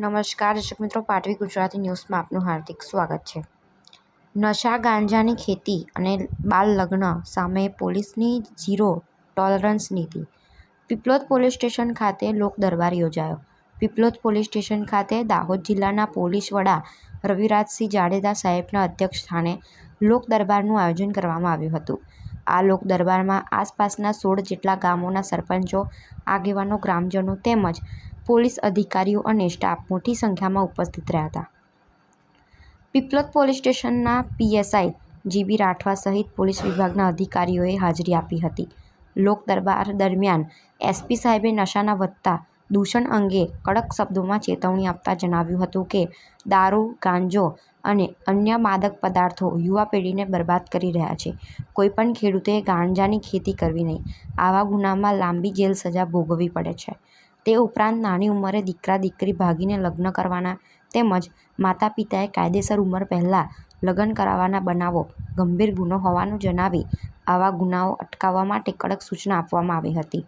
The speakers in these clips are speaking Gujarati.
નમસ્કાર, દર્શક મિત્રો. પાટવી ગુજરાતી ન્યૂઝમાં આપનું હાર્દિક સ્વાગત છે. નશા, ગાંજાની ખેતી અને બાળ લગ્ન સામે પોલીસની ઝીરો ટોલરન્સ નીતિ. પીપલોદ પોલીસ સ્ટેશન ખાતે લોક દરબાર યોજાયો. પીપલોદ પોલીસ સ્ટેશન ખાતે દાહોદ જિલ્લાના પોલીસ વડા રવિરાજસિંહ જાડેજા સાહેબના અધ્યક્ષ સ્થાને લોક દરબારનું આયોજન કરવામાં આવ્યું હતું. આ લોક દરબારમાં આસપાસના સોળ જેટલા ગામોના સરપંચો, આગેવાનો, ગ્રામજનો તેમજ પોલીસ અધિકારીઓ અને સ્ટાફ મોટી સંખ્યામાં ઉપસ્થિત રહ્યા હતા. પીપલોદ પોલીસ સ્ટેશનના પીએસઆઈ જીબી રાઠવા સહિત પોલીસ વિભાગના અધિકારીઓએ હાજરી આપી હતી. લોક દરબાર દરમિયાન એસપી સાહેબે નશાના વધતા દૂષણ અંગે કડક શબ્દોમાં ચેતવણી આપતા જણાવ્યું હતું કે, દારૂ, ગાંજો અને અન્ય માદક પદાર્થો યુવા પેઢીને બરબાદ કરી રહ્યા છે. કોઈપણ ખેડૂતે ગાંજાની ખેતી કરવી નહીં. આવા ગુનામાં લાંબી જેલ સજા ભોગવવી પડે છે. તે ઉપરાંત નાની ઉંમરે દીકરા દીકરી ભાગીને લગ્ન કરવાના તેમજ માતા પિતાએ કાયદેસર ઉંમર પહેલાં લગ્ન કરાવવાના બનાવો ગંભીર ગુનો હોવાનું જણાવી આવા ગુનાઓ અટકાવવા માટે કડક સૂચના આપવામાં આવી હતી.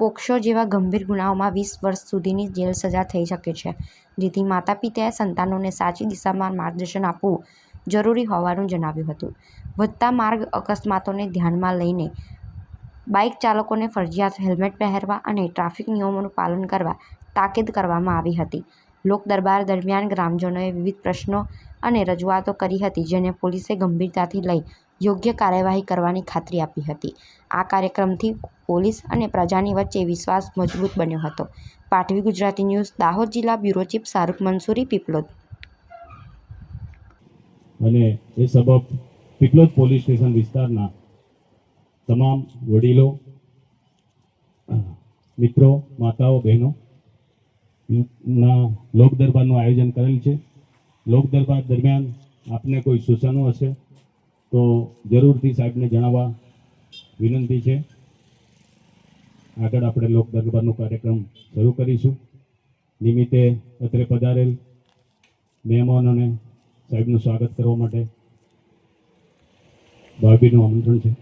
પોક્સો જેવા ગંભીર ગુનાઓમાં વીસ વર્ષ સુધીની જેલ સજા થઈ શકે છે, જેથી માતા પિતાએ સંતાનોને સાચી દિશામાં માર્ગદર્શન આપવું જરૂરી હોવાનું જણાવ્યું હતું. વધતા માર્ગ અકસ્માતોને ધ્યાનમાં લઈને બાઇક ચાલકોને ફરજિયાત હેલ્મેટ પહેરવા અને ટ્રાફિક નિયમોનું પાલન કરવા તાકીદ કરવામાં આવી હતી. લોક દરબાર દરમિયાન ગ્રામજનોએ વિવિધ પ્રશ્નો અને રજૂઆતો કરી હતી, જેને પોલીસે ગંભીરતાથી લઈ યોગ્ય કાર્યવાહી કરવાની ખાતરી આપી હતી. આ કાર્યક્રમથી પોલીસ અને પ્રજાની વચ્ચે વિશ્વાસ મજબૂત બન્યો હતો. પાટવી ગુજરાતી ન્યૂઝ, દાહોદ જિલ્લા બ્યુરો ચીફ શાહરૂખ મંસૂરી, પીપલોદ. અને એ સબબ પીપલોદ પોલીસ સ્ટેશન વિસ્તારના તમામ વડીલો મિત્રો, માતાઓ, બહેનો, ના લોક દરબારનું આયોજન કરેલ છે. લોક દરબાર દરમિયાન આપને કોઈ સૂચનો હશે તો જરૂરથી સાહેબને જણાવવા વિનંતી છે. આગળ આપણે લોક દરબારનો કાર્યક્રમ શરૂ કરીશું. નિમિત્તે અત્રે પધારેલ મહેમાનોને સાહેબનું સ્વાગત કરવા માટે ભાભીનું આમંત્રણ છે.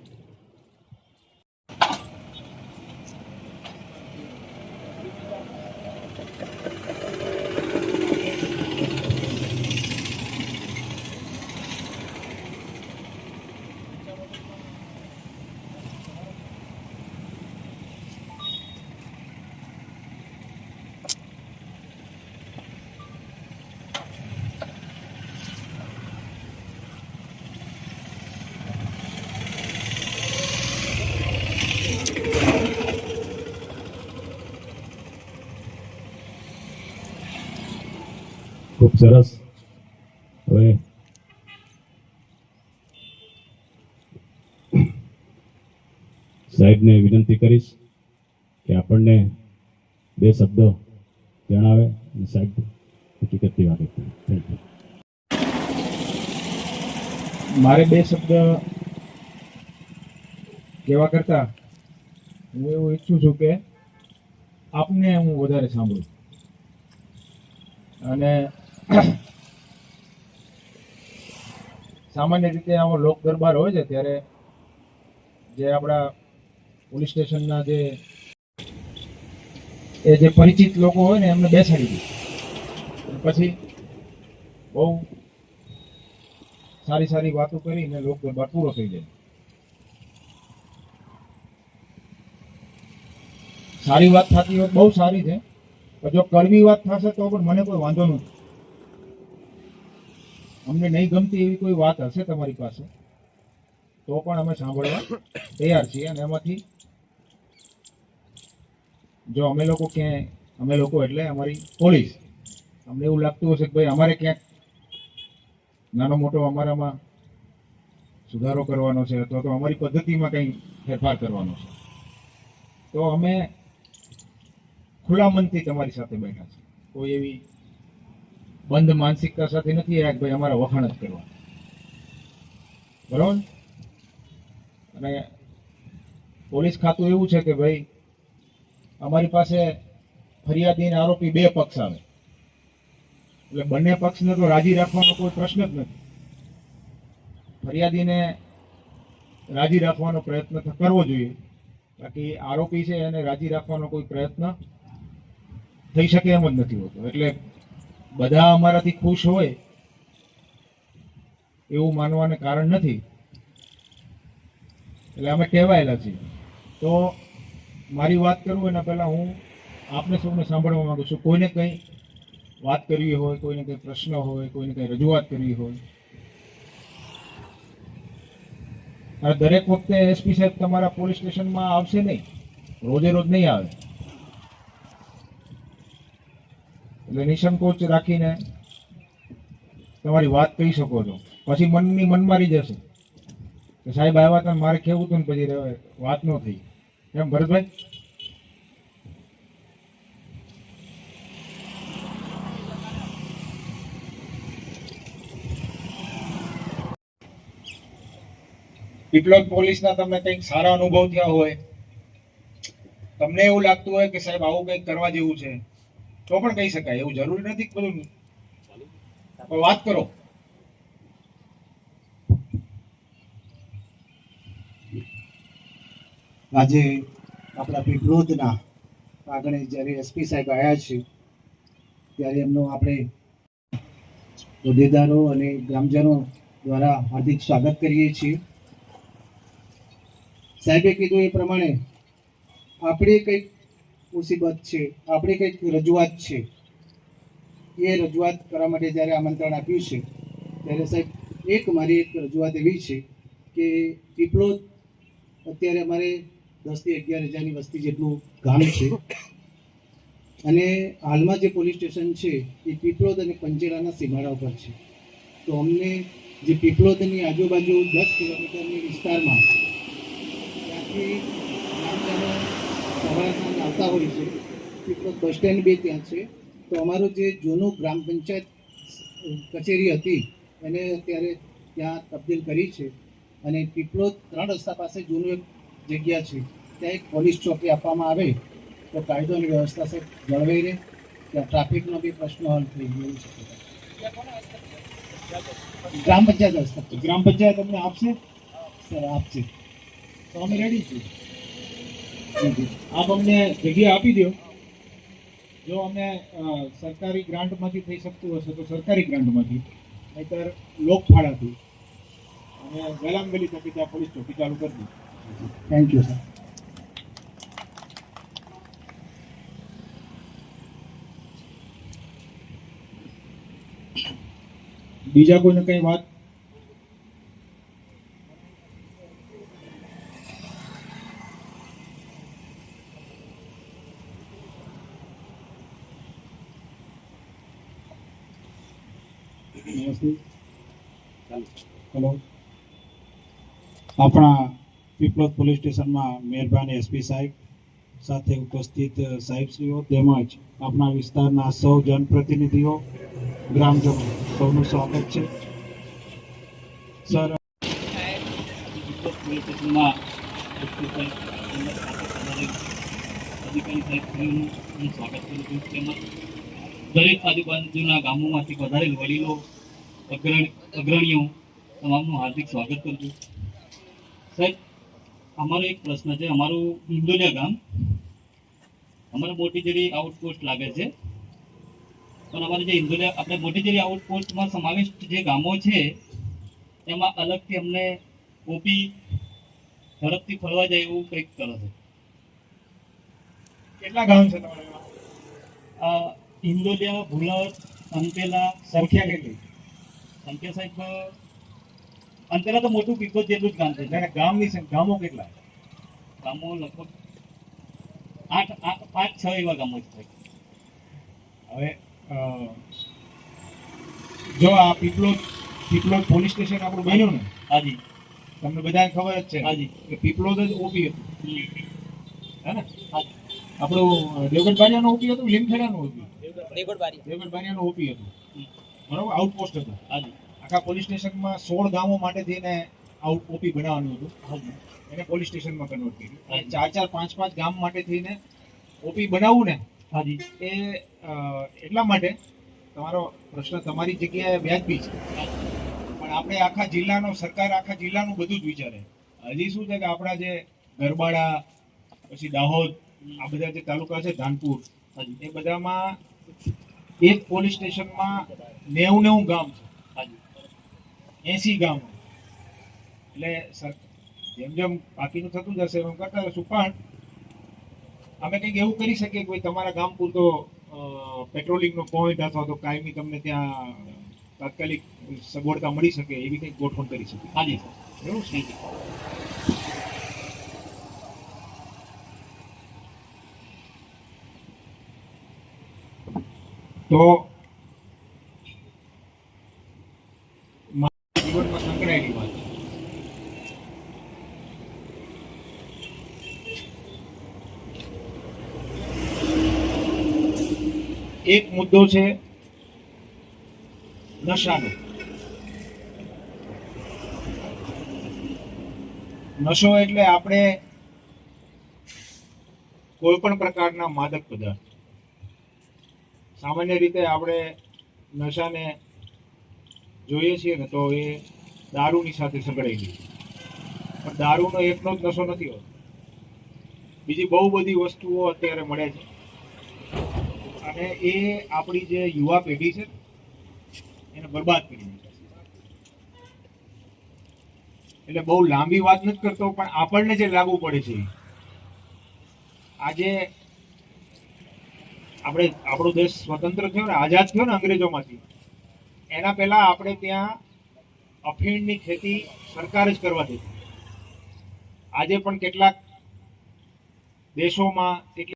ખૂબ સરસ. હવે સાહેબને વિનંતી કરીશ કે આપણને બે શબ્દો જણાવે અને સાહેબ હકીકતની વાત થેન્ક યુ મારે બે શબ્દ કહેવા કરતા હું એવું ઈચ્છું છું કે આપને હું વધારે સાંભળું. અને સામાન્ય રીતે આવો લોક દરબાર હોય છે, ત્યારે જે આપણા પોલીસ સ્ટેશનના જે એ જે પરિચિત લોકો હોય ને, એમને બેસાડી દીધું પછી બહુ સારી સારી વાતો કરીને લોક દરબાર પૂરો થઈ જાય. સારી વાત થતી હોય બહુ સારી છે જો કડવી વાત થશે તો પણ મને કોઈ વાંધો નથી. અમને નહીં ગમતી એવી કોઈ વાત હશે તમારી પાસે? તો પણ અમે સાંભળવા તૈયાર છીએ અને એમાંથી જો અમે લોકો ક્યાંય, અમે લોકો એટલે અમારી પોલીસ. અમને એવું લાગતું હશે કે ભાઈ અમારે ક્યાંક નાનો મોટો અમારામાં સુધારો કરવાનો છે અથવા તો અમારી પદ્ધતિમાં કંઈ ફેરફાર કરવાનો છે. તો અમે ખુલ્લા મનથી તમારી સાથે બેઠા છીએ. કોઈ એવી બંધ માનસિકતા સાથે નથી આવ્યા ભાઈ અમારા વખાણ જ કરવા. બરોબર? અને પોલીસ ખાતું એવું છે કે ભાઈ, અમારી પાસે ફરિયાદી અને આરોપી બે પક્ષ આવે. એટલે બંને પક્ષને તો રાજી રાખવાનો કોઈ પ્રશ્ન જ નથી. ફરિયાદીને રાજી રાખવાનો પ્રયત્ન કરવો જોઈએ. બાકી આરોપી છે એને રાજી રાખવાનો કોઈ પ્રયત્ન થઈ શકે એમ જ નથી હોતો. એટલે બધા અમારાથી ખુશ હોય એવું માનવાને કારણ નથી. એટલે અમે કહેવાયેલા છીએ. તો મારી વાત કરું એના પહેલાં હું આપને સૌને સાંભળવા માંગુ છું. કોઈને કંઈ વાત કરવી હોય, કોઈને કંઈ પ્રશ્ન હોય, કોઈને કંઈ રજૂઆત કરવી હોય દરેક વખતે એસપી સાહેબ તમારા પોલીસ સ્ટેશનમાં આવશે નહીં? રોજે રોજ નહીં આવે? એટલે નિસંકોચ રાખીને તમારી વાત કહી શકો છો. પછી મનની મન મારી જશે. કે સાહેબ, આવ્યા હતા મારે કેવું હતું ને પછી વાત ન થઈ. એમ ભરતભાઈ? પીપલોદ પોલીસના તમને કંઈક સારા અનુભવ થયા હોય. તમને એવું લાગતું હોય કે સાહેબ, આવું કંઈક કરવા જેવું છે. તો પણ કહી શકાય, એવું જરૂરી નથી બધું. વાત કરો. આજે આપણા પીપલોદના આગળ જ્યારે એસપી સાહેબ આવ્યા છે, ત્યારે એમનો આપણે હોદ્દેદારો અને ગ્રામજનો દ્વારા હાર્દિક સ્વાગત કરીએ છીએ. સાહેબે કીધું એ પ્રમાણે, આપણે કંઈક મુસીબત છે. આપણી કંઈક રજૂઆત છે. એ રજૂઆત કરવા માટે જ્યારે આમંત્રણ આપ્યું છે, ત્યારે સાહેબ એક મારી એક રજૂઆત એવી છે કે પીપળો અત્યારે અમારે દસથી અગિયાર હજારની વસ્તી જેટલું ગામ છે. અને હાલમાં જે પોલીસ સ્ટેશન છે, એ પીપળોદ અને પંચેરાના સીમાડા ઉપર છે. તો અમને જે પીપળોદની આજુબાજુ દસ કિલોમીટરની વિસ્તારમાં ત્યાંથી સવારે આવતા હોય છે. પીપલોદ બસ સ્ટેન્ડ બી ત્યાં છે. તો અમારું જે જૂનું ગ્રામ પંચાયત કચેરી હતી, એને અત્યારે ત્યાં તબદીલ કરી છે. અને પીપલોદ ત્રણ રસ્તા પાસે જૂનું એક જગ્યા છે. ત્યાં એક પોલીસ ચોકી આપવામાં આવે. તો કાયદો અને વ્યવસ્થા સાહેબ જળવાઈ રહે. ત્યાં ટ્રાફિકનો બી પ્રશ્ન હલ થઈ ગયો છે. ગ્રામ પંચાયત હસ્તક ગ્રામ પંચાયત તમને આપશે? સર, આપશે. તો અમે રેડી છીએ. આપ અમને જગ્યા આપી દો જો અમને સરકારી ગ્રાન્ટમાંથી થઈ શકતું હશે તો સરકારી ગ્રાન્ટમાંથી. નહીતર લોકફાળાથી. અને વહેલામાં વહેલી તકે ત્યાં પોલીસ ચોકી ચાલુ કરી દો. થેન્ક યુ સર બીજા કોઈને કંઈ વાત? હેલો. આપણા પીપલોદ પોલીસ સ્ટેશનમાં મહેરબાન એસપી સાહેબ સાથે ઉપસ્થિત સાહેબશ્રીઓ તેમજ આપણા વિસ્તારના સૌ જનપ્રતિનિધિઓ, ગ્રામજનો, સૌનું સ્વાગત છે. સર પોલીસ સ્ટેશનમાં સ્વાગત કરું છું. તેમજ દરેક આજુબાજુના ગામોમાંથી વધારેલ વડીલો અગ્રણીઓ તમામનું હાર્દિક સ્વાગત કરું છું. સાહેબ અમારો એક પ્રશ્ન છે. અમારું ઇન્દોલિયા ગામ અમારે મોટીજેરી આઉટપોસ્ટ લાગે છે. પણ અમારે જે ઇન્દોલિયા આપણે મોટીજેરી આઉટપોસ્ટમાં સમાવિષ્ટ જે ગામો છે એમાં અલગથી અમને ઓપી ઝડપથી ફરવા જાય એવું કંઈક કરે છે. કેટલા ગામ છે તમારા ઇન્દોલિયા ભુલાવત અંતેલા સરખ્યા કેટલી સંખ્યા સાહેબ અંતેલા તો મોટું પીપોત જેટલું જ ગામ છે. ગામની ગામો કેટલા ગામો લગભગ આઠ આઠ પાંચ છ એવા ગામો છે. હવે જો આ પીપલોદ પીપલોદ પોલીસ સ્ટેશન આપણું બન્યું ને? હાજી. તમને બધાને ખબર જ છે હાજી. કે પીપલોદ જ ઓપી હતું. હે ને? આપણું દેવગઢ બાજાનું ઓપી હતું લીમખેડાનું ઓપી બારિયાનું ઓપી હતું. બરોબર? આઉટપોસ્ટ હતો. હાજી. આખા પોલીસ સ્ટેશનમાં સોળ ગામો માટે થઈને આઉટ ઓપી બનાવવાનું હતું. હાજી. એને પોલીસ સ્ટેશનમાં કન્વર્ટ કર્યું. અને ચાર ચાર પાંચ પાંચ ગામ માટે થઈને ઓપી બનાવવું ને હાજી. એ એટલા માટે તમારો પ્રશ્ન તમારી જગ્યાએ વ્યાજબી છે. પણ આપણે આખા જિલ્લાનો સરકાર આખા જિલ્લાનું બધું જ વિચારે. હજી શું છે કે આપણા જે ગરબાડા પછી દાહોદ આ બધા જે તાલુકા છે ધાનપુર હાજી. એ બધામાં એક પોલીસ સ્ટેશનમાં નેવું નેવું ગામ છે. એસી ગામ. એટલે જેમ જેમ બાકીનું થતું જશે એમ કરતા રહીશું પણ અમે કંઈક એવું કરી શકીએ કે ભાઈ તમારા ગામ પૂરતો પેટ્રોલિંગનો પોઈન્ટ અથવા તો કાયમી તમને ત્યાં તાત્કાલિક સગવડતા મળી શકે એવી કંઈક ગોઠવણ કરી શકીએ. હાજી. સર એવું છે. તો જીવનમાં સંકળાયેલી વાત છે એક મુદ્દો છે નશાનો. નશો એટલે આપણે કોઈ પણ પ્રકારના માદક પદાર્થ. સામાન્ય રીતે આપણે નશાને જોઈએ છીએ ને તો એ દારૂની સાથે સંકળાયેલી છે પણ દારૂનો એકનો જ નશો નથી હોતો. બીજી બહુ બધી વસ્તુઓ અત્યારે મળે છે. અને એ આપણી જે યુવા પેઢી છે એને બરબાદ કરી એટલે બહુ લાંબી વાત નથી કરતો, પણ આપણને જે લાગુ પડે છે આજે આપણે, આપણો દેશ સ્વતંત્ર થયો ને, આઝાદ થયો ને અંગ્રેજોમાંથી, એના પહેલા આપણે ત્યાં અફીણની ખેતી સરકાર જ કરવા દેતી. આજે પણ કેટલાક દેશોમાં કેટલી